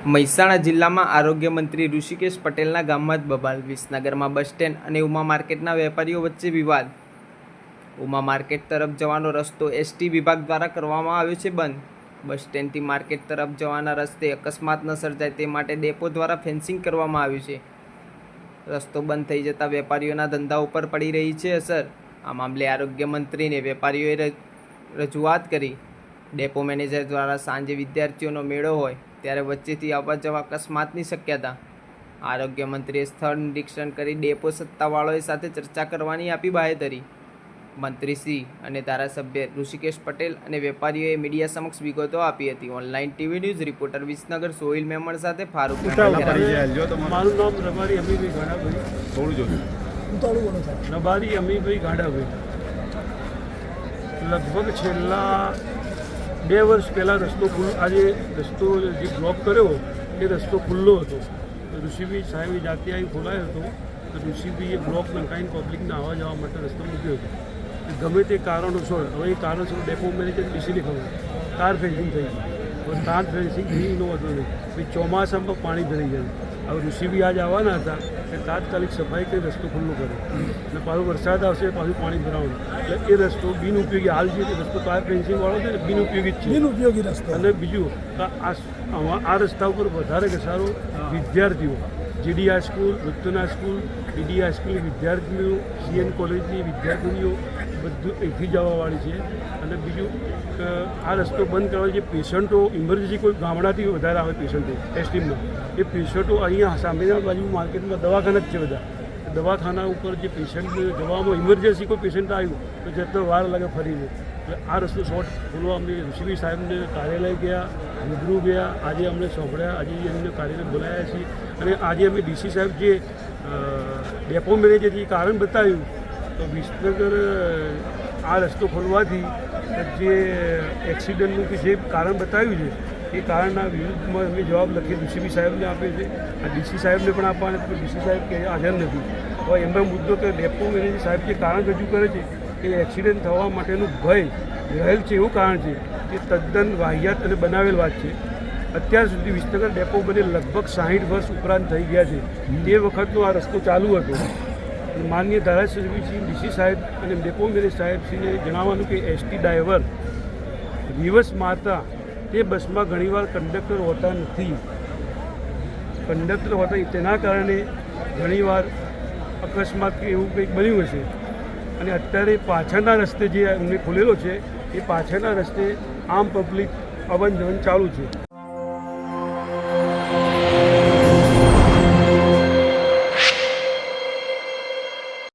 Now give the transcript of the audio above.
મહેસાણા જિલ્લામાં આરોગ્ય મંત્રી ઋષિકેશ પટેલના ગામમાં જ બબાલ વિસનગરમાં બસ સ્ટેન્ડ અને ઉમા માર્કેટના વેપારીઓ વચ્ચે વિવાદ. ઉમા માર્કેટ તરફ જવાનો રસ્તો એસટી વિભાગ દ્વારા કરવામાં આવ્યો છે બંધ. બસ સ્ટેન્ડથી માર્કેટ તરફ જવાના રસ્તે અકસ્માત ન સર્જાય તે માટે ડેપો દ્વારા ફેન્સિંગ કરવામાં આવ્યું છે. રસ્તો બંધ થઈ જતા વેપારીઓના ધંધા ઉપર પડી રહી છે અસર. આ મામલે આરોગ્ય મંત્રીને વેપારીઓએ રજૂઆત કરી. ડેપો મેનેજર દ્વારા સાંજે વિદ્યાર્થીઓનો મેળો હોય ત્યારે વચ્ચેથી આવવા જવા અકસ્માતની શક્યતા. આરોગ્ય મંત્રીએ સ્થળ નિરીક્ષણ કરી ડેપો સત્તાવાળાઓ સાથે ચર્ચા કરવાની આપી બાહેધરી. મંત્રીશ્રી અને ધારાસભ્ય ઋષિકેશ પટેલ અને વેપારીઓએ મીડિયા સમક્ષ વિગતો આપી હતી. Online TV news reporter Visnagar Sohil Memon સાથે ફારૂક ઉતાવળ મેમણ. કરી જાય. જો તમારે- મારું નામ રબારી અમીભાઈ ગાડાભાઈ. થોડું જોજો. રબારી અમીભાઈ ગાડાભાઈ. લગભગ છેલ્લા બે વર્ષ પહેલાં રસ્તો ખુલ્લો આજે રસ્તો જે બ્લોક કર્યો, એ રસ્તો ખુલ્લો હતો. ઋષિભાઈ સાહેબે જાતે આવી ખોલાયો હતો. તો ઋષિભાઈએ બ્લોક નંખાઈને પબ્લિકને આવવા જવા માટે રસ્તો મૂક્યો હતો. ગમે તે કારણોસર, હવે એ કારણોસર ડેપો મેનેજર ડીસીને ખબર કાર ફેન્સિંગ થઈ ગઈ તાર ફેન્સિંગ થઈ નો હતો ચોમાસામાં પાણી ભરાઈ જાય હવે ઋષિબી આજ આવવાના હતા કે તાત્કાલિક સફાઈ કરી રસ્તો ખુલ્લો કર્યો અને પાછો વરસાદ આવશે પાછું પાણી ભરાવું એટલે એ રસ્તો બિનઉપયોગી હાલ જે રસ્તો કાર ફેન્સિંગ વાળો છે ને બિનઉપયોગી જ છે. બિનઉપયોગી રસ્તો. અને બીજું કે આ આ રસ્તા ઉપર વધારે ઘસારો વિદ્યાર્થીઓ જીડી સ્કૂલ, વૃત્તના સ્કૂલ ડીડી સ્કૂલ વિદ્યાર્થીઓ સીએન કોલેજની વિદ્યાર્થીનીઓ બધું અહીંથી જવાવાળી છે. અને બીજું આ રસ્તો બંધ કરવા જે પેશન્ટો ઇમરજન્સી કોઈ ગામડાથી વધારે આવે પેશન્ટો ટેસ્ટિંગમાં એ પેશન્ટો અહીંયા સામેના બાજુ માર્કેટમાં દવાખાના જ છે બધા. દવાખાના ઉપર જે પેશન્ટ જવામાં ઇમરજન્સી કોઈ પેશન્ટ આવ્યું, તો જતો વાર લાગે ફરીને. આ રસ્તો શોર્ટ ખોલવા અમે ઋષિભાઈ સાહેબને કાર્યાલય ગયા, રૂબરૂ ગયા. આજે અમને સાંભળ્યા. આજે એમને કાર્યાલય બોલાયા છીએ અને આજે અમે ડીસી સાહેબ જે ડેપો મેનેજર જે કારણ બતાવ્યું, તો વિસનગર આ રસ્તો ખોલવાથી જે એક્સિડન્ટનું કે જે કારણ બતાવ્યું છે, એ કારણના વિરુદ્ધમાં અમે જવાબ લખી ડીસીબી સાહેબને આપે છે આ ડીસી સાહેબને પણ આપવાના ડીસી સાહેબ કે હાજર નથી. હવે એમનો મુદ્દો કે ડેપો મેનેજર સાહેબ જે કારણ રજૂ કરે છે કે એક્સિડન્ટ થવા માટેનું ભય રહેલ છે એવું કારણ છે કે તદ્દન વાહિયાત અને બનાવેલ વાત છે. અત્યાર સુધી વિસનગર ડેપો બને લગભગ સાહીઠ વર્ષ ઉપરાંત થઈ ગયા છે. તે વખતનો આ રસ્તો ચાલુ હતો. માનનીય ધારાસભ્ય શ્રી ડીસી સાહેબ અને ડેપો મેનેજ સાહેબશ્રીને જણાવવાનું કે એસટી ડ્રાઈવર રિવર્સ મારતા તે બસમાં ઘણીવાર કંડક્ટર હોતા નથી. કંડક્ટર હોતા તેના કારણે ઘણીવાર અકસ્માત કે એવું કંઈક બન્યું હશે. અને અત્યારે પાછળના રસ્તે જે અમને ખુલેલો છે, એ પાછળના રસ્તે આમ પબ્લિક અવન જવન ચાલુ છે.